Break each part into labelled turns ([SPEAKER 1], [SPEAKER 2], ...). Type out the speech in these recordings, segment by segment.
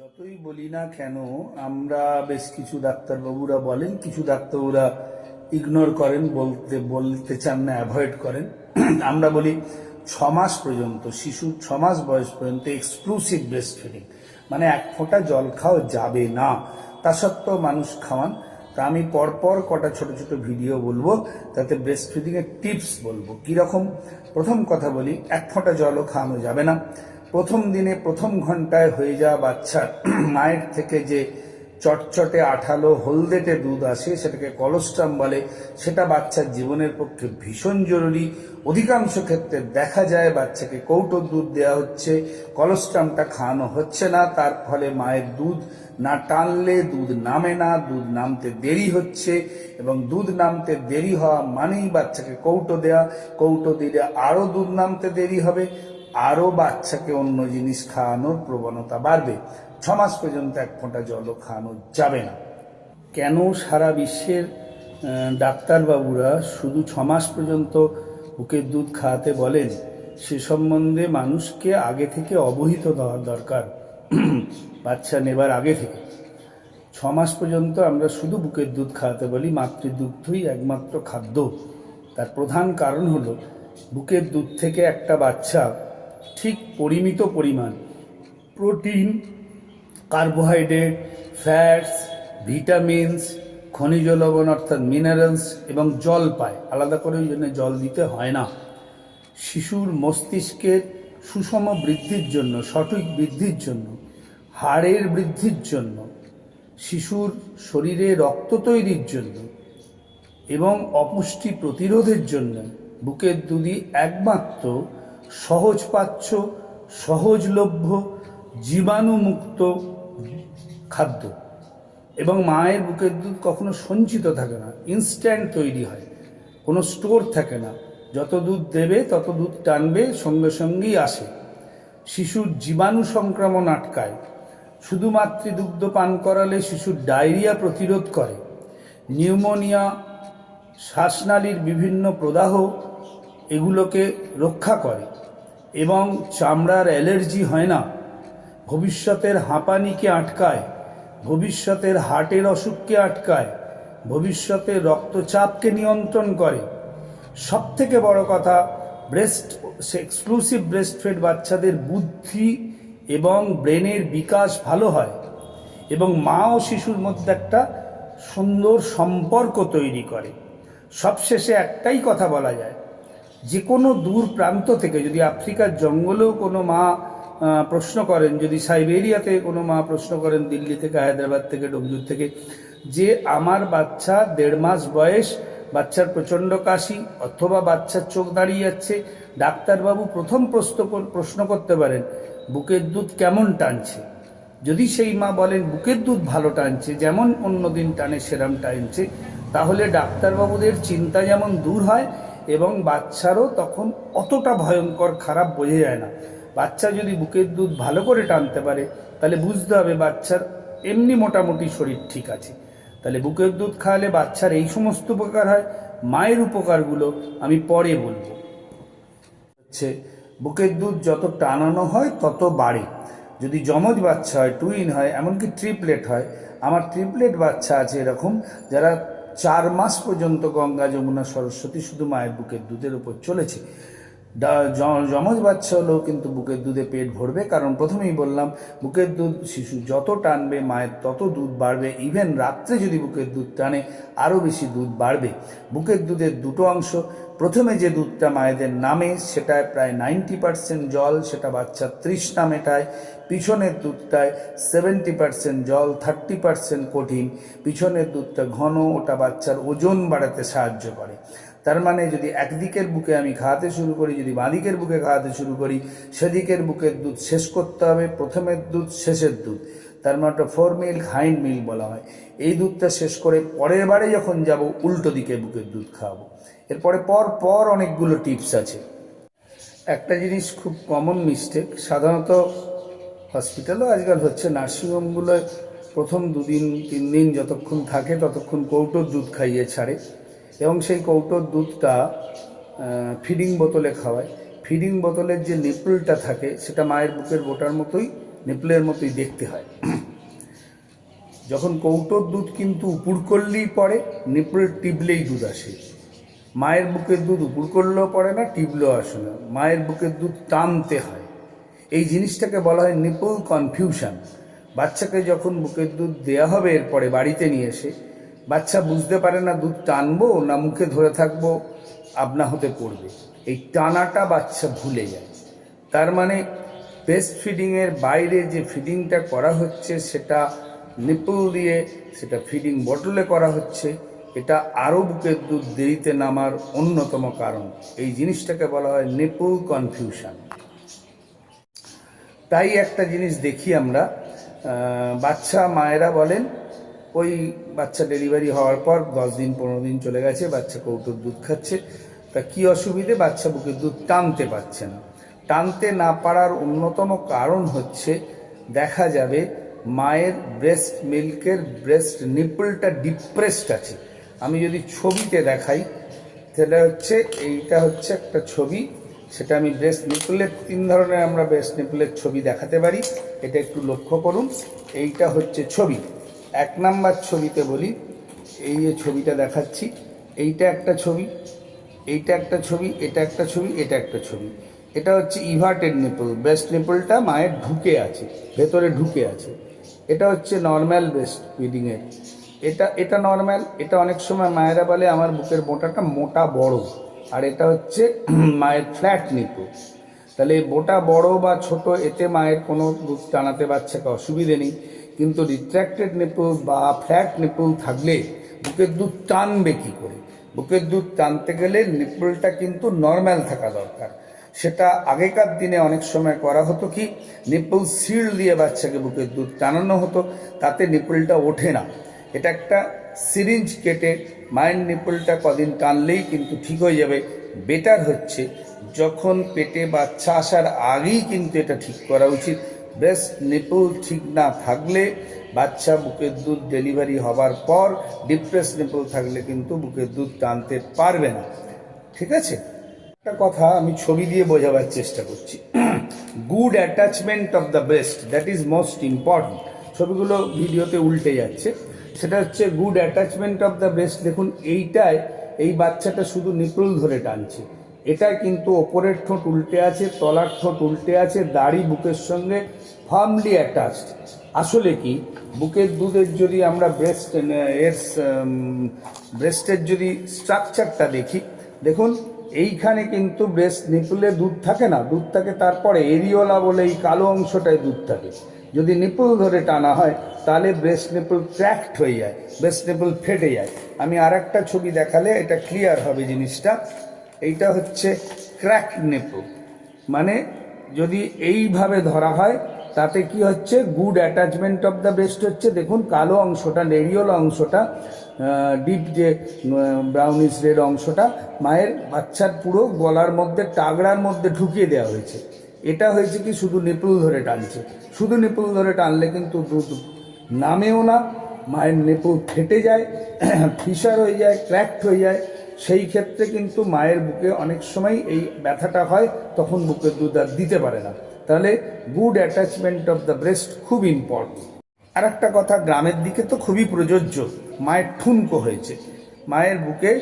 [SPEAKER 1] যতই বলি না কেন, আমরা বেশ কিছু ডাক্তারবাবুরা বলেন, কিছু ডাক্তারবাবুরা ইগনোর করেন, বলতে বলতে চান না অ্যাভয়েড করেন। আমরা বলি ছ মাস পর্যন্ত শিশুর ছ মাস বয়স পর্যন্ত এক্সক্লুসিভ ব্রেস্ট ফিডিং মানে এক ফোঁটা জল খাওয়া যাবে না। তা সত্ত্বেও মানুষ খাওয়ান। তা আমি পরপর কটা ছোট ছোট ভিডিও বলব, তাতে ব্রেস্ট ফিডিং এর টিপস বলব। কীরকম? প্রথম কথা বলি, এক ফোঁটা জলও খাওয়ানো যাবে না। প্রথম দিনে প্রথম ঘন্টায় হয়ে যাওয়া বাচ্চার মায়ের থেকে যে চটচটে আঠালো হলদেটে দুধ আসে, সেটাকে কলস্ট্রাম বলে, সেটা বাচ্চার জীবনের পক্ষে ভীষণ জরুরি। অধিকাংশ ক্ষেত্রে দেখা যায় বাচ্চাকে কৌটোর দুধ দেওয়া হচ্ছে, কলস্ট্রামটা খাওয়ানো হচ্ছে না, তার ফলে মায়ের দুধ না টানলে, দুধ নামে না, দুধ নামতে দেরি হচ্ছে এবং দুধ নামতে দেরি হওয়া মানেই বাচ্চাকে কৌটো দেওয়া কৌটো দিলে আরও দুধ নামতে দেরি হবে। আরও বাচ্চাকে অন্য জিনিস খাওয়ানোর প্রবণতা বাড়বে। ছ মাস পর্যন্ত এক ফোঁটা জলও খাওয়ানো যাবে না। কেন সারা বিশ্বের ডাক্তারবাবুরা শুধু ছ মাস পর্যন্ত বুকের দুধ খাওয়াতে বলেন, সে সম্বন্ধে মানুষকে আগে থেকে অবহিত দেওয়া দরকার। বাচ্চা নেবার আগে থেকে। ছ মাস পর্যন্ত আমরা শুধু বুকের দুধ খাওয়াতে বলি, মাতৃদুগ্ধই একমাত্র খাদ্য। তার প্রধান কারণ হলো, বুকের দুধ থেকে একটা বাচ্চা ঠিক পরিমিত পরিমাণ প্রোটিন, কার্বোহাইড্রেট, ফ্যাটস, ভিটামিনস, খনিজ লবণ অর্থাৎ মিনারেলস এবং জল পায়। আলাদা করে ওই জন্য জল দিতে হয় না। শিশুর মস্তিষ্কের সুষম বৃদ্ধির জন্য, সঠিক বৃদ্ধির জন্য, হাড়ের বৃদ্ধির জন্য, শিশুর শরীরে রক্ত তৈরির জন্য এবং অপুষ্টি প্রতিরোধের জন্য, বুকের দুধই একমাত্র সহজপাচ্য সহজলভ্য জীবাণুমুক্ত খাদ্য। এবং মায়ের বুকের দুধ কখনো সঞ্চিত থাকে না ইনস্ট্যান্ট তৈরি হয়। কোনো স্টোর থাকে না। যত দুধ দেবে, তত দুধ টানবে, সঙ্গে সঙ্গেই আসে। শিশুর জীবাণু সংক্রমণ আটকায়। শুধুমাত্র দুগ্ধ পান করালে শিশুর ডায়রিয়া প্রতিরোধ করে। নিউমোনিয়া, শ্বাসনালীর বিভিন্ন প্রদাহ এগুলোকে রক্ষা করে। এবং চামড়ার অ্যালার্জি হয় না। ভবিষ্যতের হাঁপানিকে আটকায়, ভবিষ্যতের হার্টের অসুখকে আটকায়, ভবিষ্যতের রক্তচাপকে নিয়ন্ত্রণ করে। সব থেকে বড় কথা, ব্রেস্ট এক্সক্লুসিভ ব্রেস্ট ফেড বাচ্চাদের বুদ্ধি এবং ব্রেনের বিকাশ ভালো হয় এবং মা ও শিশুর মধ্যে একটা সুন্দর সম্পর্ক তৈরি করে। সবশেষে একটাই কথা বলা যায় যে কোনো দূর প্রান্ত থেকে যদি আফ্রিকার জঙ্গলেও কোনো মা প্রশ্ন করেন, যদি সাইবেরিয়াতে কোনো মা প্রশ্ন করেন, দিল্লি থেকে, হায়দ্রাবাদ থেকে ডোমজুর থেকে, যে আমার বাচ্চা দেড় মাস বয়স, বাচ্চার প্রচণ্ড কাশি অথবা বাচ্চার চোখ দাঁড়িয়ে যাচ্ছে, ডাক্তারবাবু প্রথম প্রশ্ন প্রশ্ন করতে পারেন, বুকের দুধ কেমন টানছে? যদি সেই মা বলেন, বুকের দুধ ভালো টানছে, যেমন অন্য দিন টানে, সেরাম টানছে, তাহলে ডাক্তারবাবুদের চিন্তা যেমন দূর হয় এবং বাচ্চারও তখন অতটা ভয়ঙ্কর, খারাপ বোঝা যায় না। বাচ্চা যদি বুকের দুধ ভালো করে টানতে পারে, তাহলে বুঝতে হবে বাচ্চার এমনি মোটামুটি শরীর ঠিক আছে। তাহলে বুকের দুধ খাওয়ালে বাচ্চার এই সমস্ত উপকার হয়। মায়ের উপকারগুলো আমি পরে বলব। হচ্ছে, বুকের দুধ যত টানানো হয়, তত বাড়ে। যদি যমজ বাচ্চা হয় টুইন হয়, এমনকি ট্রিপলেট হয়, আমার ট্রিপলেট বাচ্চা আছে এরকম, যারা চার মাস পর্যন্ত গঙ্গা যমুনা সরস্বতী শুধু মায়ের বুকের দুধের উপর চলেছে। যমজ বাচ্চা হলেও কিন্তু বুকের দুধে পেট ভরবে, কারণ প্রথমেই বললাম, বুকের দুধ শিশু যত টানবে, মায়ের তত দুধ বাড়বে ইভেন রাত্রে যদি বুকের দুধ টানে, আরও বেশি দুধ বাড়বে। বুকের দুধের দুটো অংশ প্রথমে যে দুধটা মায়েদের নামে, সেটায় প্রায় নাইনটি পার্সেন্ট জল, সেটা বাচ্চার তৃষ্ণা মেটায়। পিছনের দুধটায় সেভেন্টি পার্সেন্ট জল, থার্টি পার্সেন্ট কঠিন। পিছনের দুধটা ঘন, ওটা বাচ্চার ওজন বাড়াতে সাহায্য করে। তার মানে যদি একদিকের বুকে আমি খাওয়াতে শুরু করি, যদি বাঁদিকের বুকে খাওয়াতে শুরু করি, সেদিকের বুকের দুধ শেষ করতে হবে, প্রথমের দুধ, শেষের দুধ। তার মানে ওটা ফোর মিল্ক হাইন্ড মিল্ক বলা হয়। এই দুধটা শেষ করে পরের বারে যখন যাব, উল্টো দিকে বুকের দুধ খাওয়াবো। এরপরে পর পর অনেকগুলো টিপস আছে। একটা জিনিস খুব কমন মিস্টেক সাধারণত হসপিটালও আজকাল হচ্ছে নার্সিংহোমগুলোয় প্রথম দুদিন, তিন দিন যতক্ষণ থাকে ততক্ষণ কৌটোর দুধ খাইয়ে ছাড়ে। এবং সেই কৌটোর দুধটা ফিডিং বোতলে খাওয়ায়। ফিডিং বোতলের যে নিপলটা থাকে, সেটা মায়ের বুকের বোটার মতোই নিপলের মতোই দেখতে হয়। যখন কৌটোর দুধ কিন্তু উপুর করলেই পড়ে নিপল টিবলেই দুধ আসে। মায়ের বুকের দুধ উপুর করলেও পড়ে না, টিবলেও আসে না। মায়ের বুকের দুধ টানতে হয়। এই জিনিসটাকে বলা হয় নিপল কনফিউশন। বাচ্চাকে যখন বুকের দুধ দেয়া হবে, এরপরে বাড়িতে নিয়ে এসে, বাচ্চা বুঝতে পারে না দুধ টানবো না মুখে ধরে থাকব আপনা হতে পড়বে। এই টানাটা বাচ্চা ভুলে যায়। তার মানে ব্রেস্ট ফিডিংয়ের বাইরে যে ফিডিংটা করা হচ্ছে, সেটা নিপল দিয়ে, সেটা ফিডিং বটলে করা হচ্ছে, এটা আরও বুকের দুধ দেরিতে নামার অন্যতম কারণ। এই জিনিসটাকে বলা হয় নিপল কনফিউশন তাই একটা জিনিস দেখি আমরা বাচ্চা মায়েরা বলেন, ওই বাচ্চা ডেলিভারি হওয়ার পর দশ দিন, পনেরো দিন চলে গেছে, বাচ্চা কৌটোর দুধ খাচ্ছে। তা কি অসুবিধে? বাচ্চা বুকের দুধ টানতে পারছে না। টানতে না পারার অন্যতম কারণ হচ্ছে, দেখা যাবে মায়ের ব্রেস্ট মিল্কের ব্রেস্ট নিপলটা ডিপ্রেসড আছে। আমি যদি ছবিতে দেখাই, তাহলে হচ্ছে এইটা হচ্ছে একটা ছবি। সেটা আমি ব্রেস্ট নিপলের তিন ধরনের আমরা ব্রেস্ট নিপলের ছবি দেখাতে পারি। এটা একটু লক্ষ্য করুন। এইটা হচ্ছে ছবি। এক নাম্বার ছবিতে বলি, এই যে ছবিটা দেখাচ্ছি, এইটা একটা ছবি, এইটা একটা ছবি, এটা একটা ছবি, এটা একটা ছবি। এটা হচ্ছে ইভার্টেড নিপল ব্রেস্ট নিপলটা মায়ের ঢুকে আছে, ভেতরে ঢুকে আছে। এটা হচ্ছে নর্ম্যাল ব্রেস্ট ফিডিংয়ের এটা এটা নর্ম্যাল এটা অনেক সময় মায়েরা বলে, আমার বুকের মোটাটা মোটা বড়। আর এটা হচ্ছে মায়ের ফ্ল্যাট নিপল তাহলে বোটা বড় বা ছোট, এতে মায়ের কোনো দুধ টানাতে বাচ্চাকে অসুবিধে নেই। কিন্তু রিট্র্যাক্টেড নিপল বা ফ্ল্যাট নিপল থাকলে বুকের দুধ টানবে কী করে? বুকের দুধ টানতে গেলে নিপলটা কিন্তু নর্ম্যাল থাকা দরকার। সেটা আগেকার দিনে অনেক সময় করা হতো কি, নিপল সিল দিয়ে বাচ্চাকে বুকের দুধ টানানো হতো, তাতে নিপলটা ওঠে না। এটা একটা সিরিঞ্জ কেটে মায়ের নিপলটা কদিন টানলেই কিন্তু ঠিক হয়ে যাবে। বেটার হচ্ছে যখন পেটে বাচ্চা আসার আগেই কিন্তু এটা ঠিক করা উচিত। ব্রেস্ট নিপল ঠিক না থাকলে বাচ্চা বুকের দুধ ডেলিভারি হবার পর ডিপ্রেস নিপল থাকলে কিন্তু বুকের দুধ টানতে পারবে না। ঠিক আছে? একটা কথা আমি ছবি দিয়ে বোঝাবার চেষ্টা করছি। Good attachment of the breast that is most important ছবিগুলো ভিডিওতে উল্টে যাচ্ছে। সেটা হচ্ছে good attachment of the breast দেখুন, এইটায়, এই বাচ্চাটা শুধু নিপল ধরে টানছে। এটা কিন্তু ওপরের ঠোঁট উল্টে আছে, তলার ঠোঁট উল্টে আছে, দাড়ি বুকের সঙ্গে ফার্মলি অ্যাটাচড আসলে কি, বুকের দুধের যদি আমরা ব্রেস্ট এর ব্রেস্টের যদি স্ট্রাকচারটা দেখি, দেখুন এইখানে কিন্তু ব্রেস্ট নিপুলে দুধ থাকে না। দুধ থাকে তারপরে এরিওলা বলে এই কালো অংশটায় দুধ থাকে। যদি নিপুল ধরে টানা হয়, তাহলে ব্রেস্ট নিপুল ক্র্যাকড হয়ে যায় ব্রেস্ট নিপুল ফেটে যায়। আমি আর একটা ছবি দেখালে এটা ক্লিয়ার হবে জিনিসটা। এইটা হচ্ছে ক্র্যাক নিপুল। মানে যদি এইভাবে ধরা হয়, তাতে কি হচ্ছে? Good attachment of the breast হচ্ছে। দেখুন, কালো অংশটা নেরিয়ল অংশটা ডিপ যে ব্রাউনিশ রেড অংশটা, মায়ের বাচ্চার পুরো গলার মধ্যে, টাগড়ার মধ্যে ঢুকিয়ে দেওয়া হয়েছে। এটা হয়েছে কি, শুধু নিপুল ধরে টানছে। শুধু নিপুল ধরে টানলে কিন্তু দুধ নামেও না, মায়ের নেপুল ফেটে যায় ফিসার হয়ে যায় ক্র্যাকড হয়ে যায়। সেই ক্ষেত্রে কিন্তু মায়ের বুকে অনেক সময় এই ব্যথাটা হয়, তখন বুকের দুধ আর দিতে পারে না। তাহলে good attachment of the breast খুব ইম্পর্টেন্ট আর একটা কথা, গ্রামের দিকে তো খুবই প্রযোজ্য। মায়ের ঠুনকো হয়েছে। মায়ের বুকে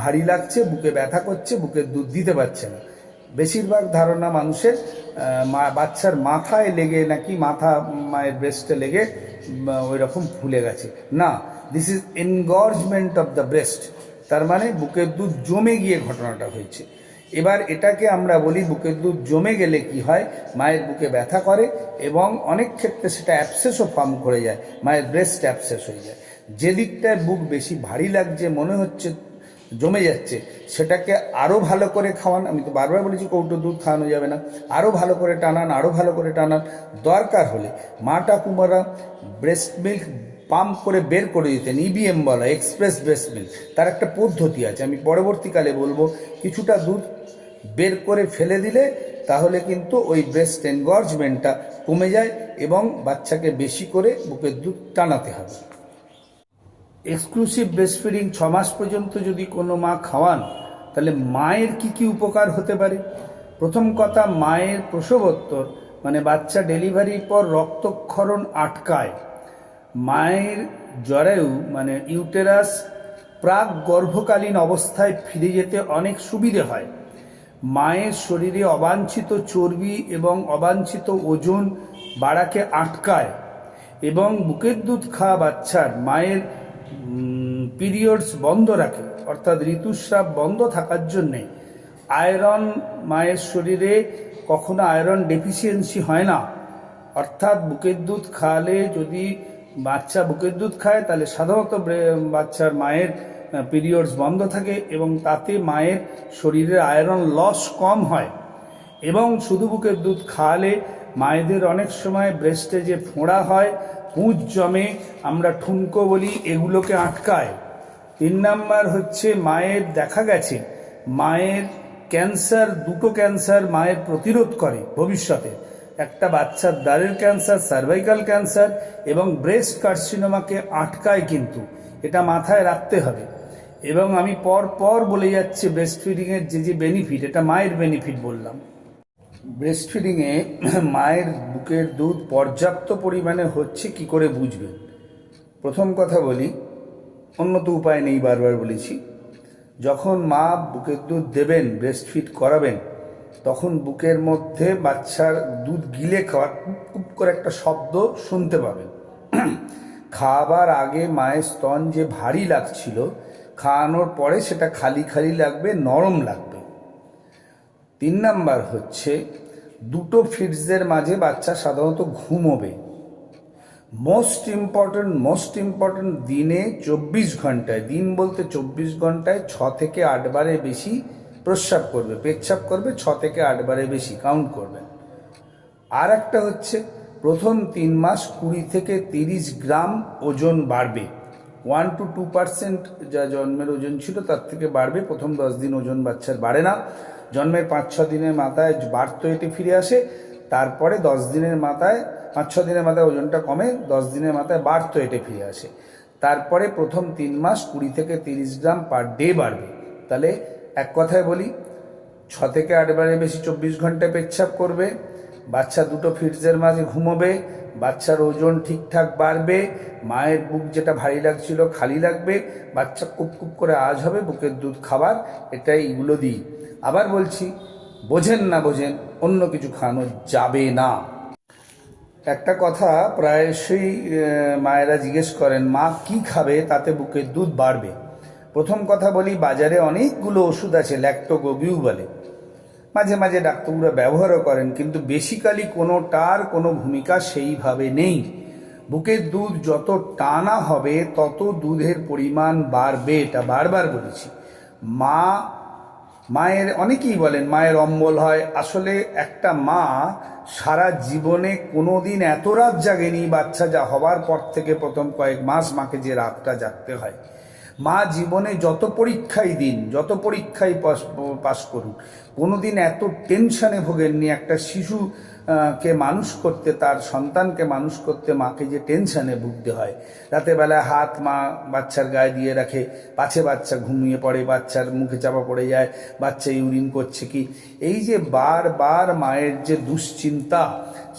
[SPEAKER 1] ভারী লাগছে, বুকে ব্যথা করছে বুকের দুধ দিতে পারছে না। বেশিরভাগ ধারণা মানুষের মা, বাচ্চার মাথায় লেগে নাকি মাথা মায়ের ব্রেস্টে লেগে ওই রকম ফুলে গেছে। না this is engorgement of the breast তার মানে বুকের দুধ জমে গিয়ে ঘটনাটা হয়েছে। এবার এটাকে আমরা বলি বুকের দুধ জমে গেলে কি হয়? মায়ের বুকে ব্যথা করে এবং অনেক ক্ষেত্রে সেটা অ্যাপসেসও ফর্ম করে যায়, মায়ের ব্রেস্ট অ্যাপসেস হয়ে যায়। যে দিকটায় বুক বেশি ভারী লাগছে, মনে হচ্ছে জমে যাচ্ছে, সেটাকে আরও ভালো করে খাওয়ান। আমি তো বারবার বলেছি কৌটো দুধ খাওয়ানো যাবে না। আরও ভালো করে টানান আরও ভালো করে টানান। দরকার হলে মা ঠাকুমারা ব্রেস্ট মিল্ক পাম্প করে বের করে দিতেন ইবিএম বলা এক্সপ্রেস ব্রেস্ট মিল্ক তার একটা পদ্ধতি আছে, আমি পরবর্তীকালে বলব। কিছুটা দুধ বের করে ফেলে দিলে তাহলে কিন্তু ওই ব্রেস্ট এনগর্জমেন্টটা কমে যায় এবং বাচ্চাকে বেশি করে বুকের দুধ টানাতে হবে। এক্সক্লুসিভ ব্রেস্ট ফিডিং ছ মাস পর্যন্ত যদি কোনো মা খাওয়ান, তাহলে মায়ের কি কি উপকার হতে পারে? প্রথম কথা, মায়ের প্রসবোত্তর মানে বাচ্চা ডেলিভারির পর রক্তক্ষরণ আটকায়। মায়ের জরায়ু মানে ইউটেরাস প্রাক গর্ভকালীন অবস্থায় ফিরে যেতে অনেক সুবিধে হয়। মায়ের শরীরে অবাঞ্ছিত চর্বি এবং অবাঞ্ছিত ওজন বাড়াকে আটকায় এবং বুকের দুধ খাওয়া বাচ্চার মায়ের পিরিয়ডস বন্ধ রাখে, অর্থাৎ ঋতুস্রাব বন্ধ থাকার জন্যে। আয়রন মায়ের শরীরে কখনো আয়রন ডেফিসিয়েন্সি হয় না, অর্থাৎ বুকের দুধ খাওয়ালে যদি বাচ্চা বুকের দুধ খায়, তাহলে সাধারণত বাচ্চার মায়ের পিরিয়ডস বন্ধ থাকে এবং তাতে মায়ের শরীরের আয়রন লস কম হয়। এবং শুধু বুকের দুধ খাওয়ালে মায়েদের অনেক সময় ব্রেস্টে যে ফোঁড়া হয়, পুঁজ জমে, আমরা ঠুনকো বলি, এগুলোকে আটকায়। তিন নাম্বার হচ্ছে মায়ের, দেখা গেছে, মায়ের ক্যান্সার, দুটো ক্যান্সার মায়ের প্রতিরোধ করে ভবিষ্যতে। একটা বাচ্চার দ্বারের ক্যান্সার সার্ভাইকাল ক্যান্সার এবং ব্রেস্ট কার্সিনোমাকে আটকায় কিন্তু। এটা মাথায় রাখতে হবে। এবং আমি পর পর বলে যাচ্ছি ব্রেস্ট ফিডিংয়ের যে যে বেনিফিট এটা মায়ের বেনিফিট বললাম। ব্রেস্ট ফিডিংয়ে মায়ের বুকের দুধ পর্যাপ্ত পরিমাণে হচ্ছে, কি করে বুঝবেন? প্রথম কথা বলি, অন্য তো উপায় নেই বারবার বলেছি। যখন মা বুকের দুধ দেবেন ব্রেস্ট ফিড করাবেন, তখন বুকের মধ্যে বাচ্চার দুধ গিলে খাওয়া কুপ কুপ করে একটা শব্দ শুনতে পাবেন। খাওয়াবার আগে মায়ের স্তন যে ভারী লাগছিল খাওয়ানোর পরে সেটা খালি খালি লাগবে, নরম লাগবে। তিন নাম্বার হচ্ছে, দুটো ফিটসদের মাঝে বাচ্চা সাধারণত ঘুমোবে। মোস্ট ইম্পর্ট্যান্ট মোস্ট ইম্পর্ট্যান্ট দিনে চব্বিশ ঘন্টায়, দিন বলতে চব্বিশ ঘন্টায় ছ থেকে আটবারে বেশি প্রস্রাব করবে, পেচ্ছাপ করবে, ছ থেকে আটবারে বেশি কাউন্ট করবে। আর একটা হচ্ছে, প্রথম তিন মাস কুড়ি থেকে তিরিশ গ্রাম ওজন বাড়বে। ওয়ান টু টু পার্সেন্ট যা জন্মের ওজন ছিল, তার থেকে বাড়বে। প্রথম দশ দিন ওজন বাচ্চার বাড়ে না। জন্মের পাঁচ, ছ দিনের মাথায় বাড়তো এটে ফিরে আসে। তারপরে দশ দিনের মাথায়, পাঁচ, ছ দিনের মাথায় ওজনটা কমে, দশ দিনের মাথায় বাড়তো এটে ফিরে আসে। তারপরে প্রথম তিন মাস কুড়ি থেকে তিরিশ গ্রাম পার ডে বাড়বে। তাহলে এক কথায় বলি, ছ থেকে আটবারে বেশি চব্বিশ ঘন্টায় পেচ্ছাপ করবে, বাচ্চা দুটো ফিটসের মাঝে ঘুমোবে বাচ্চার ওজন ঠিকঠাক বাড়বে, মায়ের বুক যেটা ভারী লাগছিল খালি লাগবে, বাচ্চা কুপ কুপ করে আজ হবে, বুকের দুধ খাবার, এটাই এগুলো দিই। আবার বলছি, বোঝেন না বোঝেন, অন্য কিছু খাওয়ানো যাবে না। একটা কথা প্রায়শই মায়েরা জিজ্ঞেস করেন, মা কি খাবে? তাতে বুকের দুধ বাড়বে। প্রথম কথা বলি, বাজারে অনেকগুলো ওষুধ আছে, ল্যাক্টোগোবিউ বলে। মাঝে মাঝে ডাক্তাররা ব্যবহারও করেন, কিন্তু বেসিক্যালি কোনোটার কোনো ভূমিকা সেইভাবে নেই। বুকের দুধ যত টানা হবে, তত দুধের পরিমাণ বাড়বে, এটা বারবার বলেছি। মা, মায়ের, অনেকেই বলেন মায়ের অম্বল হয়। আসলে একটা মা সারা জীবনে কোনো দিন এত রাত জাগেনি, বাচ্চা যা হবার পর থেকে প্রথম কয়েক মাস মাকে যে রাতটা জাগতে হয়। মা জীবনে যত পরীক্ষাই দিন, যত পরীক্ষাই পাস পাস করুন কোনোদিন এত টেনশনে ভোগেননি একটা শিশু কে মানুষ করতে, তার সন্তানকে মানুষ করতে মাকে যে টেনশনে ভুগতে হয়। বেলায় হাত মা বাচ্চার গায়ে দিয়ে রাখে, পাছে বাচ্চা ঘুমিয়ে পড়ে, বাচ্চার মুখে চাপা পড়ে যায়, বাচ্চা ইউরিন করছে কি? এই যে বারবার মায়ের যে দুশ্চিন্তা,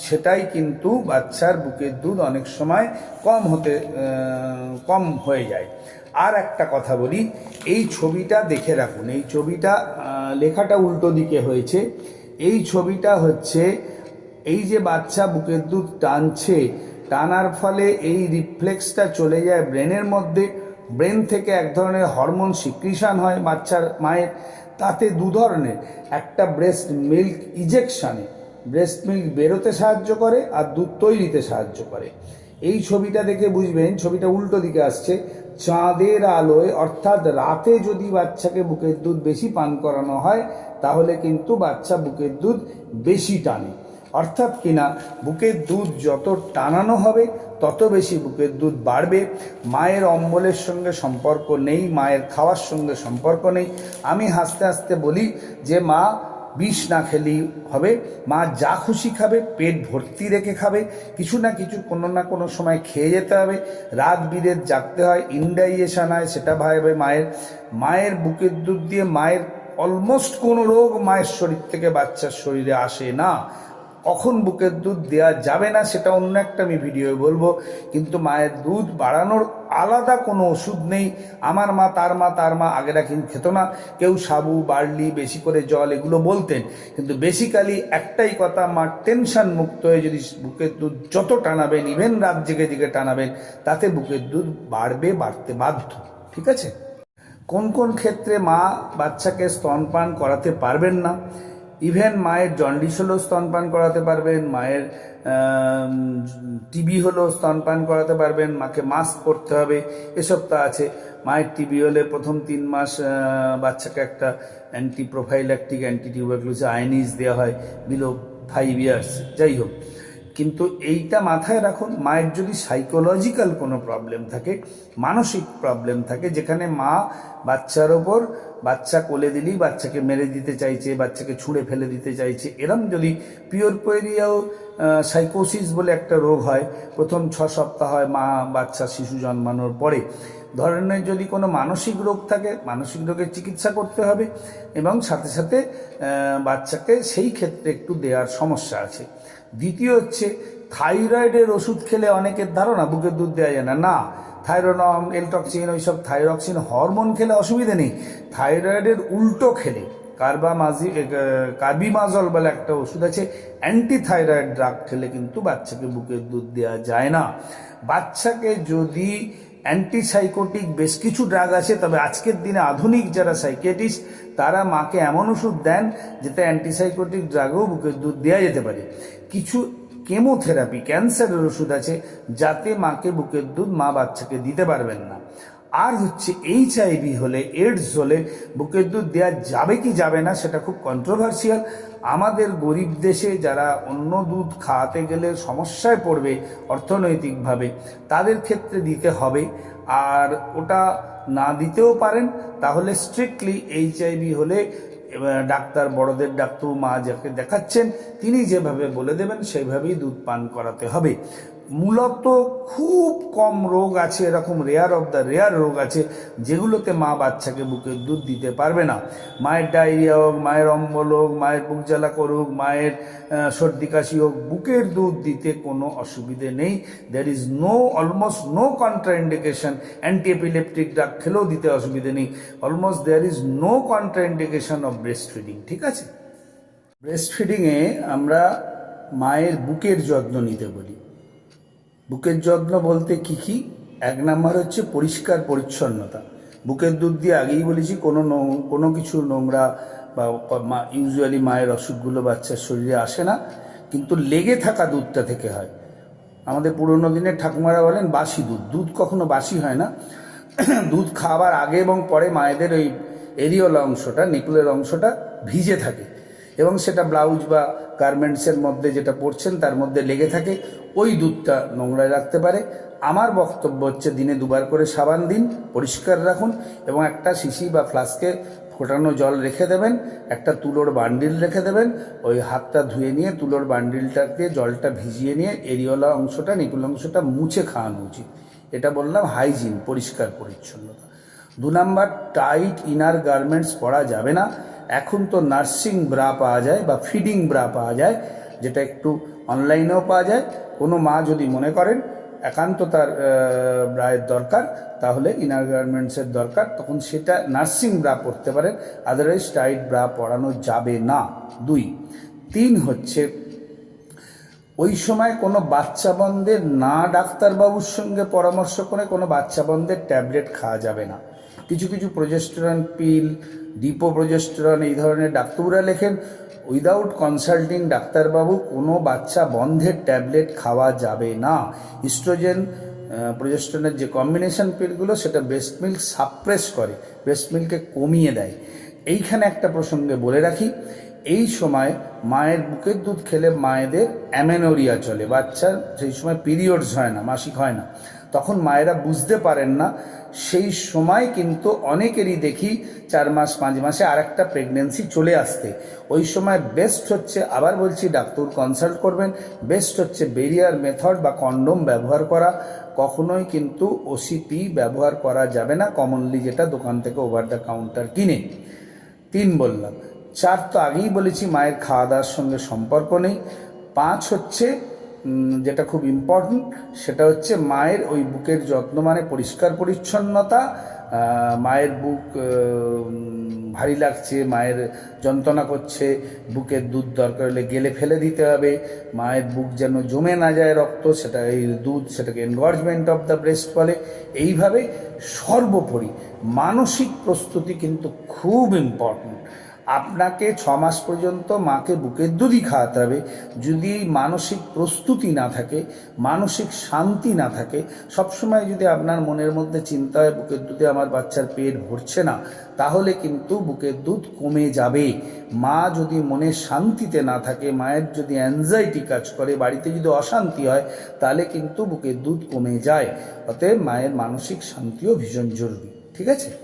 [SPEAKER 1] সেটাই কিন্তু বাচ্চার বুকের দুধ অনেক সময় কম হতে কম হয়ে যায়। আর একটা কথা বলি, এই ছবিটা দেখে রাখুন, এই ছবিটা লেখাটা উল্টো দিকে হয়েছে। এই ছবিটা হচ্ছে, এই যে বাচ্চা বুকের দুধ টানছে, টানার ফলে এই রিফ্লেক্সটা চলে যায় ব্রেনের মধ্যে। ব্রেন থেকে এক ধরনের হরমোন সিক্রিশন হয় বাচ্চার, মায়ের, তাতে দু ধরনের। একটা ব্রেস্ট মিল্ক ইজেকশানে, ব্রেস্ট মিল্ক বেরোতে সাহায্য করে আর দুধ তৈরিতে সাহায্য করে। এই ছবিটা দেখে বুঝবেন, ছবিটা উল্টো দিকে আসছে। চাঁদের আলোয়, অর্থাৎ রাতে যদি বাচ্চাকে বুকের দুধ বেশি পান করানো হয়, তাহলে কিন্তু বাচ্চা বুকের দুধ বেশি টানে। অর্থাৎ কিনা, বুকের দুধ যত টানানো হবে, তত বেশি বুকের দুধ বাড়বে। মায়ের অম্বলের সঙ্গে সম্পর্ক নেই, মায়ের খাওয়ার সঙ্গে সম্পর্ক নেই। আমি হাসতে হাসতে বলি যে, মা বিষ না খেলেই হবে। মা যা খুশি খাবে, পেট ভর্তি রেখে খাবে। কিছু না কিছু কোনো না কোনো সময় খেয়ে যেতে হবে। রাত বিরেত জাগতে হয় ইনডাইজেশান হয়, সেটা ভাবে মায়ের মায়ের বুকের দুধ দিয়ে মায়ের অলমোস্ট কোনো রোগ মায়ের শরীর থেকে বাচ্চার শরীরে আসে না। কখন বুকের দুধ দেওয়া যাবে না সেটা অন্য একটা আমি ভিডিও বলব। কিন্তু মায়ের দুধ বাড়ানোর আলাদা কোনো ওষুধ নেই। আমার মা, তার মা তার মা আগেরা কিন্তু খেত না। কেউ সাবু, বার্লি, বেশি করে জল এগুলো বলতেন। কিন্তু বেসিক্যালি একটাই কথা, মা টেনশন মুক্ত হয়ে যদি বুকের দুধ যত টানাবেন ইভেন রাত জেগে জেগে টানাবেন, তাতে বুকের দুধ বাড়বে, বাড়তে বাধ্য। ঠিক আছে? কোন কোন ক্ষেত্রে মা বাচ্চাকে স্তনপান করাতে পারবেন না? ইভেন মায়ের জন্ডিস হলেও স্তনপান করাতে পারবেন, মায়ের টিবি হলেও স্তনপান করাতে পারবেন, মাকে মাস্ক পরতে হবে, এসব তো আছে। মায়ের টিবি হলে প্রথম তিন মাস বাচ্চাকে একটা অ্যান্টি প্রোফাইল্যাকটিক অ্যান্টি টিউবারকুলোসিস আইনিস দেওয়া হয় বিলো ফাইভ ইয়ার্স যাই হোক। কিন্তু এইটা মাথায় রাখুন, মায়ের যদি সাইকোলজিক্যাল কোনো প্রবলেম থাকে, মানসিক প্রবলেম থাকে, যেখানে মা বাচ্চার ওপর বাচ্চা কোলে দিলেই বাচ্চাকে মেরে দিতে চাইছে, বাচ্চাকে ছুঁড়ে ফেলে দিতে চাইছে, এরম যদি পিওর পোয়েরিয়াও সাইকোসিস বলে একটা রোগ হয়, প্রথম ছ সপ্তাহ হয় মা বাচ্চা শিশু জন্মানোর পরে ধরনের যদি কোনো মানসিক রোগ থাকে, মানসিক রোগের চিকিৎসা করতে হবে এবং সাথে সাথে বাচ্চাকে সেই ক্ষেত্রে একটু দেওয়ার সমস্যা আছে। দ্বিতীয় হচ্ছে, থাইরয়েডের ওষুধ খেলে অনেকের ধারণা, বুকের দুধ দেওয়া যায় না। না, থাইরোনম, এলটক্সিন, ওইসব থাইরক্সিন হরমোন খেলে অসুবিধা নেই। থাইরয়েডের উল্টো খেলে কার্বা কার্বামাজি কার্বিমাজল বলে একটা ওষুধ আছে অ্যান্টি থাইরয়েড ড্রাগ খেলে কিন্তু বাচ্চাকে বুকের দুধ দেওয়া যায় না। বাচ্চাকে যদি অ্যান্টিসাইকোটিক বেশ কিছু ড্রাগ আছে, তবে আজকের দিনে আধুনিক যারা সাইকেটিস্ট তারা মাকে এমন ওষুধ দেন, যেটা অ্যান্টিসাইকোটিক ড্রাগও বুকের দুধ দেওয়া যেতে পারে। কিছু কেমোথেরাপি, ক্যান্সারের ওষুধ আছে যাতে মাকে বুকের দুধ মা বাচ্চাকে দিতে পারবেন না। আর হচ্ছে এইচ আইভি হলে এডস হলে বুকের দুধ দেওয়া যাবে কি যাবে না সেটা খুব কন্ট্রোভার্সিয়াল আমাদের গরিব দেশে যারা অন্য দুধ খাওয়াতে গেলে সমস্যায় পড়বে অর্থনৈতিকভাবে, তাদের ক্ষেত্রে দিতে হবে। আর ওটা না দিতেও পারেন, তাহলে স্ট্রিক্টলি এইচ আইভি হলে ডাক্তার, বড়দের ডাক্তার মা যাকে দেখাচ্ছেন, তিনি যেভাবে বলে দেবেন, সেইভাবেই দুধ পান করাতে হবে। মূলত খুব কম রোগ আছে, এরকম রেয়ার অফ দ্য রেয়ার রোগ আছে, যেগুলোতে মা বাচ্চাকে বুকের দুধ দিতে পারবে না। মায়ের ডায়রিয়া হোক, মায়ের অম্বল হোক, মায়ের বুক জ্বালা করুক, মায়ের সর্দি কাশি হোক, বুকের দুধ দিতে কোনো অসুবিধে নেই। There is no almost no contraindication anti epileptic drug খেলেও দিতে অসুবিধে নেই। Almost there is no contraindication of breast feeding ঠিক আছে? ব্রেস্ট ফিডিংয়ে আমরা মায়ের বুকের যত্ন নিতে বলি। বুকের যত্ন বলতে কি কি? এক নাম্বার হচ্ছে পরিষ্কার পরিচ্ছন্নতা। বুকের দুধ দিয়ে আগেই বলেছি, কোনো কোনো কিছু নোংরা বা ইউজুয়ালি মায়ের অসুখগুলো বাচ্চার শরীরে আসে না, কিন্তু লেগে থাকা দুধটা থেকে হয়। আমাদের পুরোনো দিনের ঠাকুমারা বলেন, বাসি দুধ। দুধ কখনো বাসি হয় না। দুধ খাওয়ার আগে এবং পরে মায়েদের ওই এরিওল অংশটা নিকুলের অংশটা ভিজে থাকে। এবং সেটা ব্লাউজ বা গার্মেন্টসের মধ্যে যেটা পরছেন তার মধ্যে লেগে থাকে, ওই দুধটা নোংরায় রাখতে পারে। আমার বক্তব্য হচ্ছে দিনে দুবার করে সাবান দিন, পরিষ্কার রাখুন এবং একটা শিশি বা ফ্লাস্কে ফোটানো জল রেখে দেবেন, একটা তুলোর বান্ডিল রেখে দেবেন, ওই হাতটা ধুয়ে নিয়ে তুলোর বান্ডিলটাকে জলটা ভিজিয়ে নিয়ে এরিওলা অংশটা, নিকুল অংশটা মুছে খাওয়ানো উচিত। এটা বললাম হাইজিন পরিষ্কার, পরিচ্ছন্নতা। দু নাম্বার টাইট ইনার গার্মেন্টস পরা যাবে না। এখন তো নার্সিং ব্রা পাওয়া যায় বা ফিডিং ব্রা পাওয়া যায়, যেটা একটু অনলাইনেও পাওয়া যায়। কোনো মা যদি মনে করেন একান্ত তার ব্রায়ের দরকার, তাহলে ইনার গার্মেন্টসের দরকার, তখন সেটা নার্সিং ব্রা পরতে পারেন। আদারওয়াইজ টাইট ব্রা পরানো যাবে না। দুই। তিন হচ্ছে, ওই সময় কোনো বাচ্চা বন্ধের না ডাক্তারবাবুর সঙ্গে পরামর্শ করে কোনো বাচ্চা বন্ধের ট্যাবলেট খাওয়া যাবে না। কিছু কিছু প্রজেস্টেরন পিল ডিপো প্রজেস্টেরন এই ধরনের ডাক্তাররা লেখেন উইদাউট কনসাল্টিং ডাক্তারবাবু, কোনো বাচ্চা বন্ধের ট্যাবলেট খাওয়া যাবে না। ইস্ট্রোজেন প্রজেস্টনের যে কম্বিনেশন পিলগুলো সেটা ব্রেস্ট মিল্ক সাপ্রেস করে ব্রেস্ট মিল্ককে কমিয়ে দেয়। এইখানে একটা প্রসঙ্গে বলে রাখি, এই সময় মায়ের বুকের দুধ খেলে মায়েদের অ্যামেনোরিয়া চলে, বাচ্চার সেই সময় পিরিয়ডস হয় না, মাসিক হয় না। তখন মায়েরা বুঝতে পারেন না। সেই সময় কিন্তু অনেকেরই দেখি চার মাস, পাঁচ মাসে আর একটা প্রেগনেন্সি চলে আসতে। ওই সময় বেস্ট হচ্ছে, আবার বলছি ডাক্তার কনসাল্ট করবেন। বেস্ট হচ্ছে বেরিয়ার মেথড বা কন্ডোম ব্যবহার করা। কখনোই কিন্তু ওসিপি ব্যবহার করা যাবে না কমনলি যেটা দোকান থেকে ওভার দ্য কাউন্টার কিনে। তিন বললাম, চার তো আগেই বলেছি, মায়ের খাওয়া দাওয়ার সঙ্গে সম্পর্ক নেই। পাঁচ হচ্ছে যেটা খুব ইম্পর্ট্যান্ট সেটা হচ্ছে মায়ের ওই বুকের যত্ন মানে পরিষ্কার পরিচ্ছন্নতা মায়ের বুক ভারী লাগছে, মায়ের যন্ত্রণা করছে, বুকের দুধ দরকার হলে গেলে ফেলে দিতে হবে, মায়ের বুক যেন জমে না যায় রক্ত, সেটা এই দুধ, সেটাকে এনগর্জমেন্ট অফ দ্য ব্রেস্ট বলে। এইভাবে সর্বোপরি মানসিক প্রস্তুতি কিন্তু খুব ইম্পর্ট্যান্ট আপনাকে ছ মাস পর্যন্ত মাকে বুকের দুধই খাওয়াতে হবে। যদি মানসিক প্রস্তুতি না থাকে, মানসিক শান্তি না থাকে, সবসময় যদি আপনার মনের মধ্যে চিন্তা হয়, বুকের দুধে আমার বাচ্চার পেট ভরছে না, তাহলে কিন্তু বুকের দুধ কমে যাবে। মা যদি মনে শান্তিতে না থাকে, মায়ের যদি অ্যাংজাইটি কাজ করে, বাড়িতে যদি অশান্তি হয়, তাহলে কিন্তু বুকের দুধ কমে যায়। অতএব মায়ের মানসিক শান্তিও ভীষণ জরুরি। ঠিক আছে?